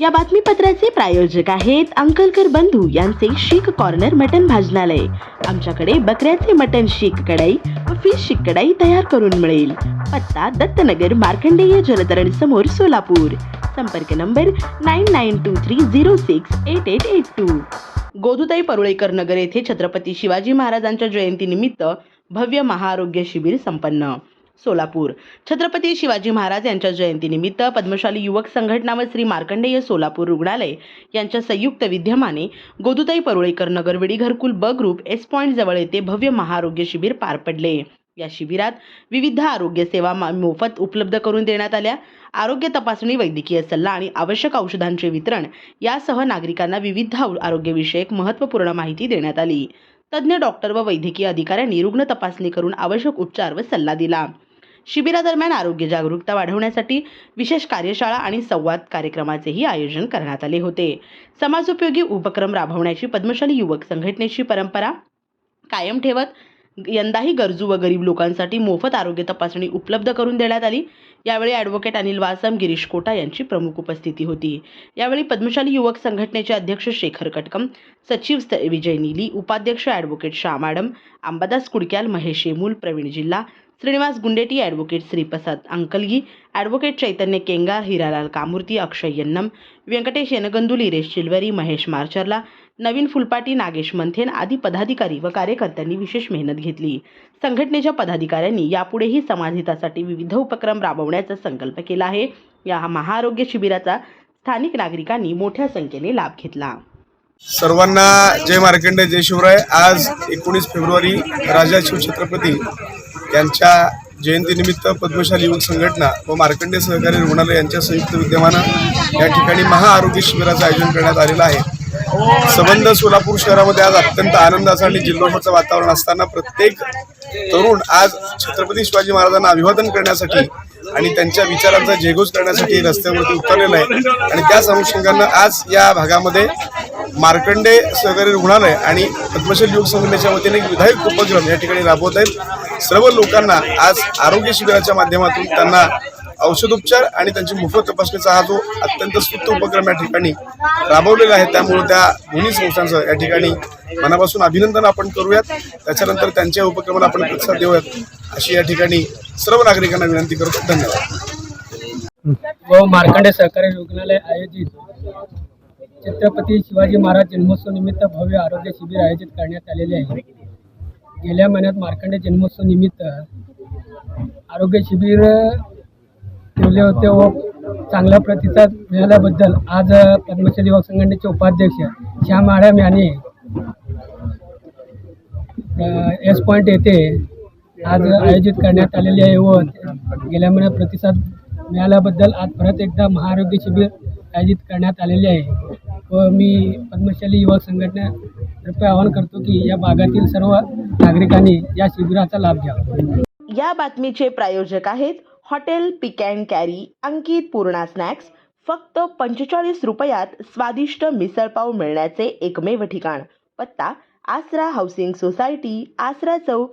या बातमीपत्राचे प्रायोजक आहेत अंकलकर बंधू यांचे शीख कॉर्नर मटन भाजनालय. आमच्याकडे बकऱ्याचे मटन शीख कढाई व फिश शीख कढाई तयार करून मिळेल. पत्ता दत्तनगर मार्कंडेय जलतरण समोर सोलापूर. संपर्क number nine nine two three zero six eight eight eight two Godutai Parulekar Nagar येथे छत्रपती शिवाजी महाराजांच्या जयंतीनिमित्त भव्य महाआरोग्य शिबिर संपन्न. सोलापूर. छत्रपती शिवाजी महाराज यांच्या जयंतीनिमित्त पद्मशाली युवक संघटना व श्री मार्कंडेय सोलापूर रुग्णालय यांच्या संयुक्त विद्यमाने गोदुताई परुळेकर नगरवेडी घरकुल ब ग्रुप एस पॉईंट जवळ येथे भव्य महाआरोग्य शिबिर पार पडले. या शिबिरात विविध आरोग्य सेवा मा- मोफत उपलब्ध करून देण्यात आल्या. आरोग्य तपासणी वैद्यकीय सल्ला आणि आवश्यक औषधांचे वितरण यासह नागरिकांना विविध आरोग्यविषयक महत्त्वपूर्ण माहिती देण्यात आली. तज्ज्ञ डॉक्टर व वैद्यकीय अधिकाऱ्यांनी रुग्ण तपासणी करून आवश्यक उपचार व सल्ला दिला. शिबिरादरम्यान आरोग्य जागरूकता वाढवण्यासाठी विशेष कार्यशाळा आणि संवाद कार्यक्रमाचेही आयोजन करण्यात आले होते. समाजोपयोगी उपक्रम राबवण्याची पद्मशाली युवक संघटनेची परंपरा कायम ठेवत यंदाही गरजू व गरीब लोकांसाठी मोफत आरोग्य तपासणी उपलब्ध करून देण्यात आली. यावेळी ॲडव्होकेट अनिल वासम गिरीश कोटा यांची प्रमुख उपस्थिती होती. यावेळी पद्मशाली युवक संघटनेचे अध्यक्ष शेखर कटकम सचिव विजय नीली उपाध्यक्ष ॲडव्होकेट शाह मॅडम अंबादास कुडक्याल महेश येमूल प्रवीण जिल्हा श्रीनिवास गुंडेटी ॲडव्होकेट श्रीप्रसाद अंकलगी ॲडव्होकेट चैतन्य केंगार हिरालाल कामूर्ती अक्षय यन्नम व्यंकटेश यनगंदुल रेश चिलवरी महेश मार्चरला नवीन फुलपाटी नागेश मंथेन आदी पदाधिकारी व कार्यकर्त्यांनी विशेष मेहनत घेतली. संघटनेच्या पदाधिकाऱ्यांनी यापुढेही समाजहितासाठी विविध उपक्रम राबवण्याचा संकल्प केला आहे. या महाआरोग्य शिबिराचा स्थानिक नागरिकांनी मोठ्या संख्येने लाभ घेतला. सर्वांना जय मार्कंडे जय शिवराय. आज एकोणीस फेब्रुवारी राजा शिवछत्रपती यांच्या जयंतीनिमित्त पद्मशाली युवक संघटना व मार्कंडे सहकारी रुग्णालय यांच्या संयुक्त विद्यमानं या ठिकाणी महाआरोग्य शिबिराचं आयोजन करण्यात आलेलं आहे. संबंध सोलापूर शहरामध्ये आज अत्यंत आनंदाचं आणि जिल्होत्सवाचं वातावरण असताना प्रत्येक तरुण आज छत्रपती शिवाजी महाराजांना अभिवादन करण्यासाठी आणि त्यांच्या विचारांचा जयघोष करण्यासाठी रस्त्यावरती उतरलेलं आहे. आणि त्याच अनुषंगानं आज या भागामध्ये मार्कंडे सहकारी रुग्णालय आणि पद्मश्री युवक संघटनेच्या वतीने एक विधायक उपक्रम या ठिकाणी राबवत आहेत. सर्व लोकांना आज आरोग्य शिबिराच्या माध्यमातून त्यांना औषधोपचार आणि त्यांची मोफत तपासणीचा हा जो अत्यंत स्तुत्य उपक्रम या ठिकाणी राबवलेला आहे त्यामुळे त्या दोन्ही संस्थांचं या ठिकाणी मनापासून अभिनंदन आपण करूयात. त्याच्यानंतर त्यांच्या उपक्रमाला आपण प्रतिसाद देऊयात अशी या ठिकाणी सर्व नागरिकांना विनंती करतो. धन्यवाद. व मार्कंडे सहकारी रुग्णालय आयोजित छत्रपती शिवाजी महाराज जन्मोत्सव निमित्त भव्य आरोग्य शिबिर आयोजित करण्यात आलेले आहे. गेल्या महिन्यात मार्कंडे जन्मोत्सव निमित्त आरोग्य शिबिर ठेवले होते व चांगला प्रतिसाद मिळाल्याबद्दल आज पद्मश्री युवक संघटनेचे उपाध्यक्ष श्याम आडम यांनी एस पॉईंट येथे आज आयोजित करण्यात आलेले आहे व गेल्या महिन्यात प्रतिसाद मिळाल्याबद्दल आज परत एकदा महाआरोग्य शिबिर आयोजित करण्यात आलेले आहे. व मी पद्मशाली युवक संघटनेतर्फे आवाहन करतो की या भागातील सर्व नागरिकांनी या शिबिराचा लाभ घ्यावा या बातमीचे प्रायोजक आहेत hotel pick and carry Ankit Purna snacks फक्त पंचेचाळीस रुपयात स्वादिष्ट मिसळपाव मिळण्याचे एकमेव ठिकाण पत्ता आसरा हाऊसिंग सोसायटी आसरा चौक